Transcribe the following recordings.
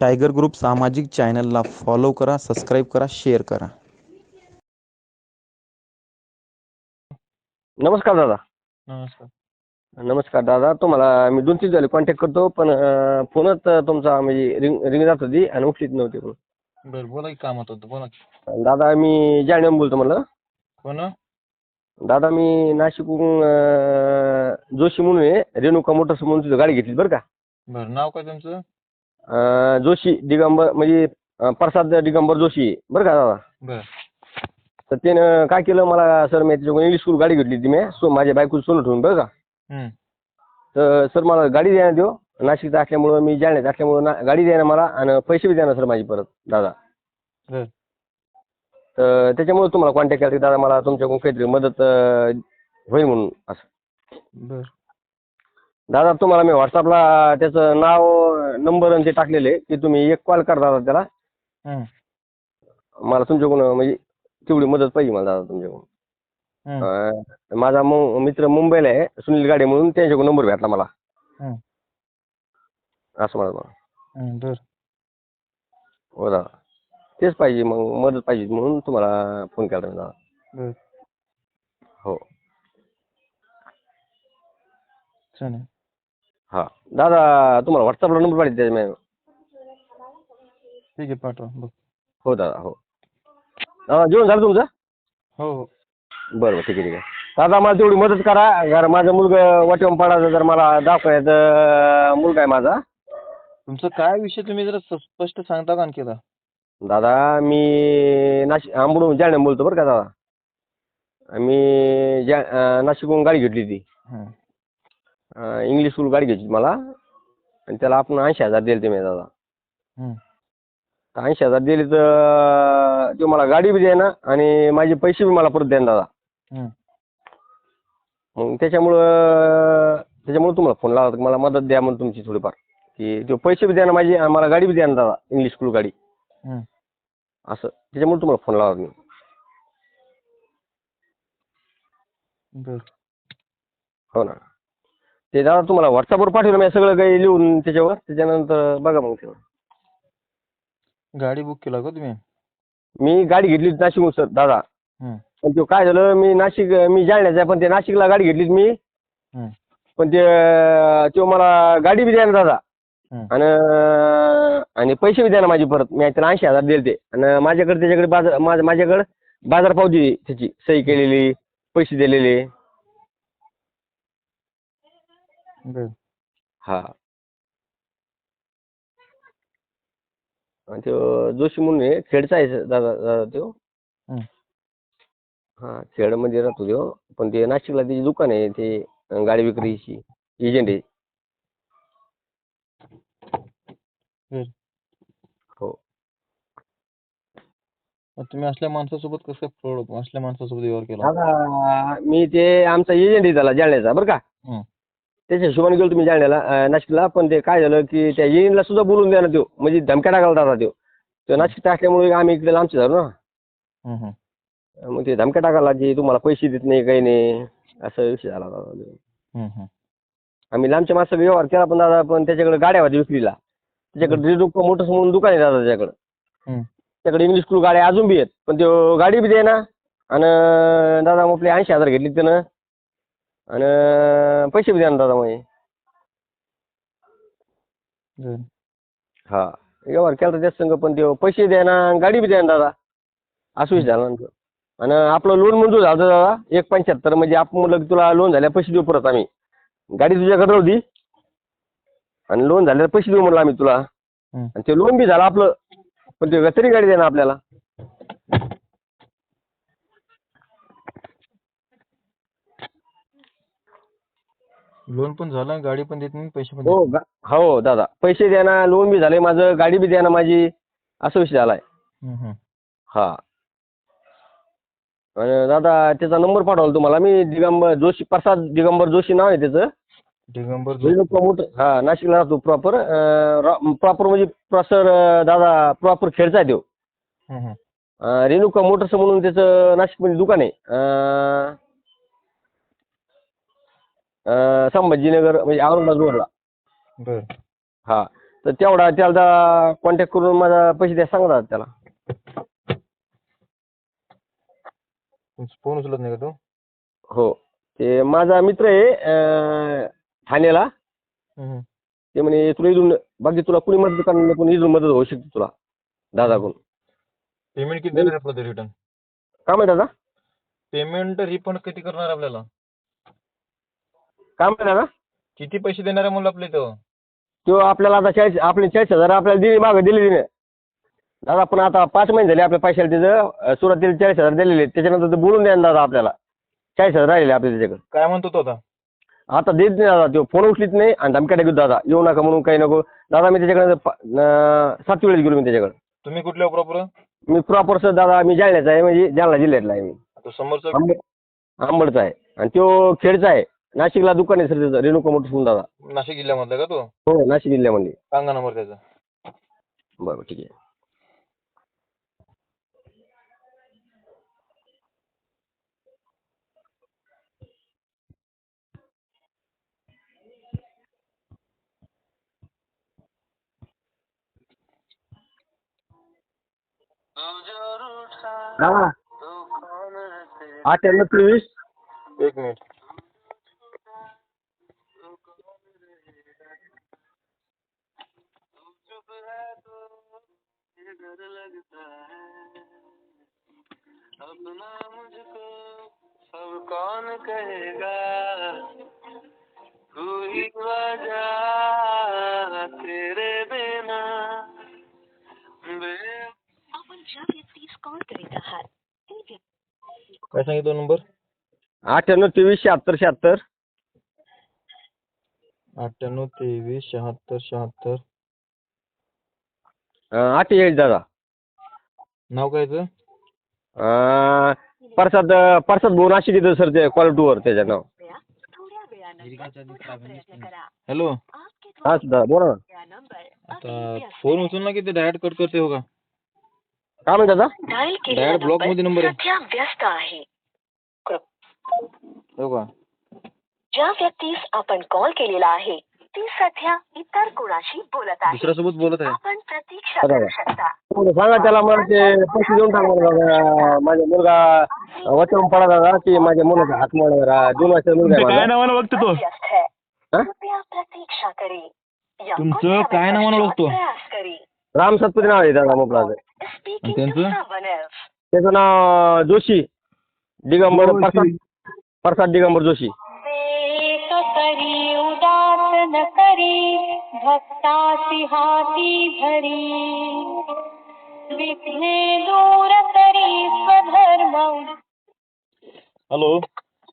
Tiger group सामाजिक चॅनलला follow करा सबस्क्राईब करा शेअर करा. नमस्कार दादा. नमस्कार. नमस्कार दादा. तुम्हाला मी दोन तीन झाले कॉन्टॅक्ट करतो पण अं, फोनच तुमचा म्हणजे रिंग रिंग जात होती आणि उचलीत नव्हती बरं बोला की कामात होतं बोला की. दादा मी जाणून बोलतो म्हणलं. कोण? दादा मी नाशिकहून अं, जोशी म्हणून आहे रेणुका मोटर्स म्हणून तुझं गाडी घेतली बरं का? बरं नाव काय तुमचं? अं, जोशी दिगंबर म्हणजे अं, प्रसाद दिगंबर जोशी. बरं का दादा? बरं. तर त्यानं काय केलं मला सर मी त्याच्याकडून इंग्लिश स्कूल गाडी घेतली ती मी. सो माझ्या बायको सोनं ठेवून बरं का? हम्म. तर सर मला गाडी द्या देऊ नाशिकचा असल्यामुळं मी जाण्यात असल्यामुळं ना गाडी द्या ना मला आणि पैसे बी द्या ना सर माझी परत दादा. बरं. तर त्याच्यामुळे तुम्हाला कॉन्टॅक्ट केला की दादा मला तुमच्याकडून काहीतरी मदत अं, होईल म्हणून असं. बरं. दादा तुम्हाला मी व्हॉट्सअपला त्याचं नाव नंबर आणि ते टाकलेले की तुम्ही एक कॉल करा दादा त्याला. हम्म. मला तुमच्याकडून म्हणजे तेवढी मदत पाहिजे मला दादा तुमच्याकडून. हम्म. अं, माझा मु- मित्र मुंबईला आहे सुनील गाडे म्हणून त्यांच्याकडून नंबर भेटला मला. हम्म. असं मला हम्म, बरं. हो दादा. तेच पाहिजे मग मदत पाहिजे म्हणून तुम्हाला फोन केला मी दादा. बरं. हो. चालेल. हा. दादा तुम्हाला व्हॉट्सअपला नंबर पाहिजे त्याच्या ठीक आहे पाठवा बघ. हो दादा हो. दादा जेवण झालं तुमचं? हो हो. बरं बरं ठीक आहे ठीक आहे. दादा मला तेवढी मदत करा. जर माझं मुलगा वाटेवून पडायचं जर मला दाखवायचं मुलगा आहे माझा. तुमचं काय विषय तुम्ही जरा स- स्पष्ट सांगता का आणखी दादा मी नाशिक आंबडून जाणे बोलतो बरं का दादा. मी जा अं, नाशिकहून गाडी घेतली ती. इंग्लिश स्कूल गाडी घ्यायची मला. आणि त्याला आपण ऐंशी हजार दिले ते मी दादा हम्म. ऐंशी हजार दिले तर तो मला गाडी बी द्याना आणि माझे पैसे बी मला परत द्याना दादा. हम्म. मग त्याच्यामुळं त्याच्यामुळे तुम्हाला फोन लावला होता की मला मदत द्या म्हणून तुमची थोडीफार. की तो पैसे बी द्या ना माझी आणि मला गाडी बी द्या ना दादा इंग्लिश स्कूल गाडी. हम्म. असं त्याच्यामुळे तुम्हाला फोन लावला मी. बरं. हो ना. ते दादा तुम्हाला व्हॉट्सअपवर पाठवलं मी सगळं काही लिहून त्याच्यावर त्याच्यानंतर बघा मग ते. गाडी बुक केला का तुम्ही? मी गाडी घेतली नाशिकहून सर दादा. हम्म. पण तो काय झालं मी नाशिक मी जालन्याचा आहे पण ते नाशिकला गाडी घेतली मी. हम्म. पण ते तो मला गाडी बी द्या ना दादा. हम्म. आणि आणि पैसे बी द्या ना माझी परत. मी त्याला ऐंशी हजार दिले ते आणि माझ्याकडे त्याच्याकडे बाजार माझ्या माझ्याकडे बाजार पावती त्याची सही केलेली पैसे दिलेले. बरं. हा. आणि तो जोशी म्हणून आहे खेडचा आहे दादा दादा तो. हा. खेडमध्ये राहतो तो. पण ते नाशिकला त्याची दुकान आहे ते अं, गाडी विक्रीची एजंट आहे. बरं. हो. मग तुम्ही असल्या माणसासोबत कसं फ्रॉड होतो असल्या माणसासोबत व्यवहार केला? मी ते आमचा एजंट आहे त्याला जालन्याचा बरं का. त्याच्या हिशोबाने गेलो तुम्ही जालन्याला अं, नाशिकला पण ते काय झालं की त्या एजंटला सुद्धा बोलून द्या ना तो म्हणजे धमक्या टाकायला दादा तो तो नाशिकचा असल्यामुळे आम्ही इकडे लांबचे झालो ना. मग ते धमक्या टाकायला जे तुम्हाला पैसे देत नाही काही नाही. असा विषय झाला दादा. आम्ही लांबच्या माणसं व्यवहार केला पण दादा पण त्याच्याकडे गाड्या होत्या विक्रीला. त्याच्याकडे मोठं म्हणून दुकान आहे दादा त्याच्याकडं. त्याकडे इंग्लिश स्कूल गाड्या अजून बी आहेत. पण तो गाडी बी ना आणि दादा मग आपले ऐंशी हजार घेतले त्यानं. आणि पैसे बी द्या ना दादा मग बरं. हा. व्यवहार केला त्याच संग पण ते पैसे द्या ना गाडी बी द्या ना दादा. असं विषय झाला तो. आणि आपलं लोन मंजूर झालं होतं दादा. एक पंच्याहत्तर म्हणजे आपण म्हणलं तुला लोन झाल्या पैसे देऊ परत आम्ही. गाडी तुझ्याकडे होती आणि लोन झाल्यावर पैसे देऊ म्हणलं आम्ही तुला. हम्म. आणि ते लोन बी झालं आपलं. पण ते तरी गाडी दे ना आपल्याला. लोन पण झालं गाडी पण देत नाही पैसे पण देत हो गा- हो दादा. पैसे द्या ना लोन बी झाले माझं गाडी बी द्या ना माझी. असा विषय झालाय. नाही. हम्म, हम्म. हा. आणि दादा त्याचा नंबर पाठवला तुम्हाला. मी दिगंबर जोशी प्रसाद दिगंबर जोशी नाव आहे त्याचं. दिगंबर जो- रेणुका मोठं हा नाशिकला राहतो प्रॉपर प्रॉपर म्हणजे प्रॉपर दादा प्रॉपर खेडचा आहे तो. हम्म, हम्म. अं, रेणुका मोटर्स म्हणून त्याचं नाशिकमध्ये दुकान आहे. अं, अं, संभाजीनगर म्हणजे औरंगाबाद रोडला. बरं. हा. तर तेवढा त्याला कॉन्टॅक्ट करून माझा पैसे द्या सांगा दादा त्याला. फोन उचलत नाही का तो? हो. ते माझा मित्र आहे अं, ठाण्याला. हम्म. ते म्हणे तुला इथून बाकी तुला कुणी मदत करणार नाही पण इथून मदत होऊ शकते तुला दादाकडून. पेमेंट किती देणार आपलं रिटर्न काय माहिती दादा पेमेंट रिफंड किती करणार आपल्याला? काय माहिती दादा? किती पैसे देणार आहे म्हणलं आपले तो तो आपल्याला आता चाळीस आपले चाळीस हजार आपल्याला दिली मागं दिले तिने. दादा पण आता पाच महिने झाले आपल्या पैशाला त्याचं अं, सुरुवातीला चाळीस हजार दिलेले. त्याच्यानंतर ते बोलून द्या ना दादा आपल्याला. चाळीस हजार राहिले आपल्या त्याच्याकडे. काय म्हणतो तो आता? आता देत नाही दादा तो फोन उचलीत नाही आणि धमक्या टाकत दादा. येऊ नका म्हणून काही नको. दादा मी त्याच्याकडे प- सात वेळेस गेलो मी त्याच्याकडे. तुम्ही कुठल्या प्रॉपर मी प्रॉपर सर दादा मी जालन्याचा आहे म्हणजे जालना जिल्ह्यातला आहे मी. तो समोरचा आंबड आंबडचा आहे. आणि तो खेडचा आहे. नाशिकला दुकान आहे सर त्याचं रेणुका मोटर फोन दादा. नाशिक जिल्ह्यामधला का तो? हो नाशिक जिल्ह्यामध्ये सांगा नंबर त्याचा. बरं ठीक आहे. दादा अठ्ठ्याण्णव तेवीस एक मिनिट. सब कौन कहेगा? तू ही वजह तेरे बिना। बे आपण ज्या व्यक्तीस कॉल करीत आहात? ते व्यक्ती काय सांगितलं नंबर? अठ्ठ्याण्णव तेवीस शहात्तर शहात्तर. अठ्ठ्याण्णव तेवीस शहात्तर शहात्तर. अं, अठ्ठेचाळीस दादा नाव काय याचं? प्रसाद प्रसाद भाऊ नाशिक येतं सर ते कॉल टूवर त्याचं नाव. हॅलो. हा दादा बोला ना. नंबर आता फोन. उचल ना की ते डायरेक्ट कट करते हो का? काय म्हणता दादा डायल केलेला block मध्ये नंबर आहे. सध्या व्यस्त आहे. हो का? ज्या व्यक्तीस आपण कॉल केलेला आहे ती सध्या इतर कोणाशी बोलत आहे. दुसऱ्यासोबत बोलत आहे. आपण प्रतीक्षा करू शकता. बरं, सांगा त्याला मला ते पैसे देऊन टाका मला दादा माझा मुलगा वचन पडा दादा की माझ्या मुलाचा हात मोडा जरा दोन वर्षाचा मुलगा आहे माझा. नावानं बघतो तो? व्यस्त है हा? कृपया प्रतीक्षा करें. या तुमचं काय नावानं? प्रयास करें. राम सतपती नाव आहे दादा मुलाचं स्पीकिंग त्यांचं? त्याचं नाव जोशी. दिगंबर प्रसाद प्रसाद दिगंबर जोशी. न करी भक्तासी हाती धरी विघ्ने दूर करी स्वधर्म। हॅलो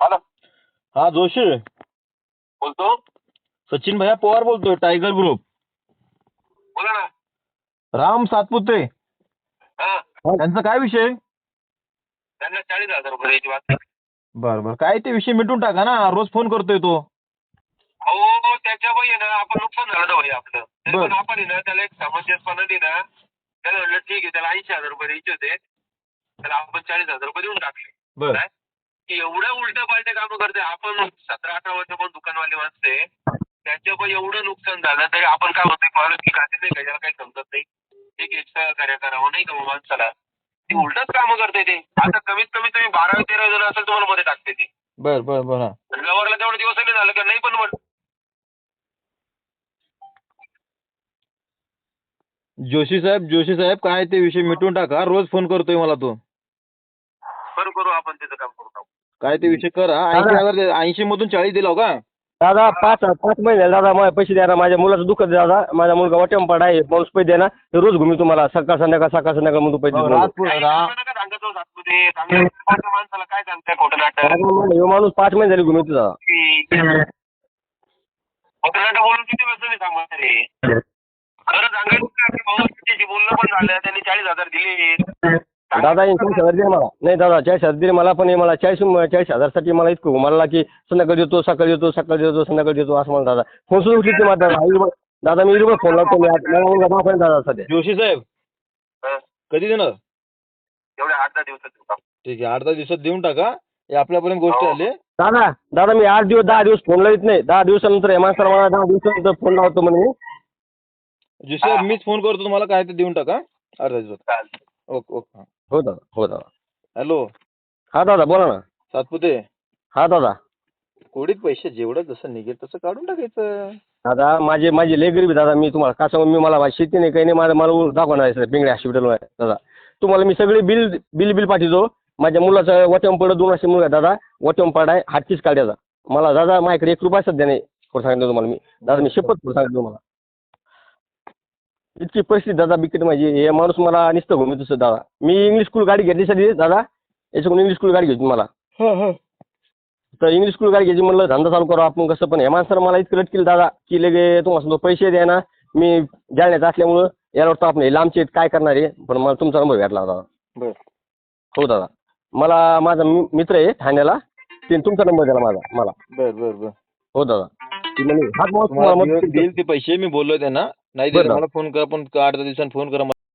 हॅलो हा जोशी बोलतो? सचिन भैया पवार बोलतोय टायगर ग्रुप। बोला ना। राम सातपुते। हा। त्यांचा काय विषय? त्यांना चाळीस हज़ार रुपये द्यायची बात बर बर. काय ते विषय मिटून टाका ना. रोज फ़ोन करतोय तो. हो त्याच्या बाई ना आपण नुकसान झालं तर भाई आपलं. तरी. पण आपण आहे ना त्याला एक सामंजस्यपणा दे ना. त्याला म्हणलं ठीक आहे त्याला ऐंशी हजार रुपये द्यायचे होते. त्याला आपण चाळीस हजार रुपये देऊन टाकले. काय? की एवढ्या उलट्या पालट्या कामं करते. आपण सतरा अठरा वर्ष पण दुकानवाले माणसं आहे त्याच्या पण एवढं नुकसान झालं तरी आपण काय म्हणतोय माणूस की खाते नाही का याला काही समजत नाही. एक एक्स्ट्रा कार्य करावं नाही का माणसाला? ती उलटच कामं करते ते. आता कमीत कमी तुम्ही बारा तेरा जण असेल तुम्हाला मध्ये टाकते ती. बर बर बर गवरला तेवढे दिवस नाही झालं का? नाही पण जोशी साहेब जोशी साहेब काय ते विषय मिटून टाका. रोज फोन करतोय मला तो. करू करू आपण त्याचं काम करू. टाकू. काय ते विषय करा. ऐंशी हजार ऐंशी मधून चाळीस दिला हो का? दादा पाच पाच महिने झाले दादा मला पैसे द्या ना. माझ्या मुलाचं दुःख आहे दादा. माझा मुलगा वाटेम पडा आहे माणूस पैसे द्या ना. ते रोज घुमी तुम्हाला. सकाळ संध्याकाळ सकाळ संध्याकाळ म्हणून पैसे देतो. राजपूर काही रा- लोकं नका सांगत जाऊ सातपुते. चांगल्या लोकांच्या माणसाला काय सांगताय खोटं नाटक? दादा म्हणलं, ह्यो माणूस पाच महिने झाले घुमितो दादा. खोटं नाटक बोलून किती वेळ तुम्ही सांगता रे खरं सांगायचं का की भाऊ त्याच्याशी बोलणं पण झालं त्यांनी चाळीस हजार दिले दादा हे चाळीस हजार दिले मला नाही दादा चाळीस हजार दिले मला पण हे मला चाळीस चाळीस हजारसाठी मला इतकं घुमाला की संध्याकाळी देतो सकाळी देतो सकाळी देतो संध्याकाळी देतो असं मला दादा फोन सुरू उचलते मला दादा दादा मी रुपये फोन लावतो मी आज. मला मुलगा दादा सध्या जोशी साहेब हं. कधी देणार एवढ्या आठ दहा दिवसात देऊ का? ठीक आहे आठ दहा दिवसात देऊन टाका हे आपल्यापर्यंत गोष्ट हो. आली दादा दादा मी आठ दिवस दहा दिवस फोन लावित नाही दहा दिवसानंतर या माणसाला मला दहा दिवसानंतर फोन लावतो म्हणे मी. हा. मीच फोन करतो तुम्हाला काय ते देऊन टाका. अर्धा दिवसात. चालतं. Okay okay. हा. हो दादा हो दादा. हॅलो. हा दादा बोला ना. सातपुते. हा दादा. कोडीत पैसे जेवढं जसं निघेल तसं काढून टाकायचं. दादा माझे माझे लय गरीब आहे दादा. मी तुम्हाला का सांगू मी मला माझी शेती नाही काही नाही. मला मला दाखवणार आहे सर पिंगळे हॉस्पिटल दादा तुम्हाला मी सगळे बिल बिल बिल पाठवतो. माझ्या मुलाचं वटम पडत दोन वर्ष मुलगा आहे दादा. वटम पाड आहे हातचीच काढ्याचा मला दादा माझ्याकडे एक रुपया सध्या नाही खोटं सांगितलं तुम्हाला मी. दादा मी शपथ खोटं सांगितलं तुम्हाला. इतकी परिस्थिती दादा बिकट माझी हे माणूस मला निसतं घुमी तुझं दादा. मी इंग्लिश स्कूल गाडी घेतली सध्या दादा. याच्याकडून इंग्लिश स्कूल गाडी घ्यायची मला. तर इंग्लिश स्कूल गाडी घ्यायची म्हणलं धंदा चालू करू आपण कसं पण. हे माणसानं मला इतकं लटकेल दादा की लगे तुम्हाला सांगतो पैसे द्या ना. मी जाळण्यात असल्यामुळं याला वाटतं आपण हे लांबचे काय करणार आहे पण मला तुमचा नंबर भेटला दादा. बर. हो दादा. मला माझा मित्र आहे ठाण्याला. ते तुमचा नंबर दिला माझा मला. बर बर बर. हो दादा. ती म्हणे हात माणूस तुम्हाला मदत देईल ते पैसे मी बोललोय त्यांना. नाही. दिले मला फोन करा पण आठ दहा दिवसांनी फोन करा मला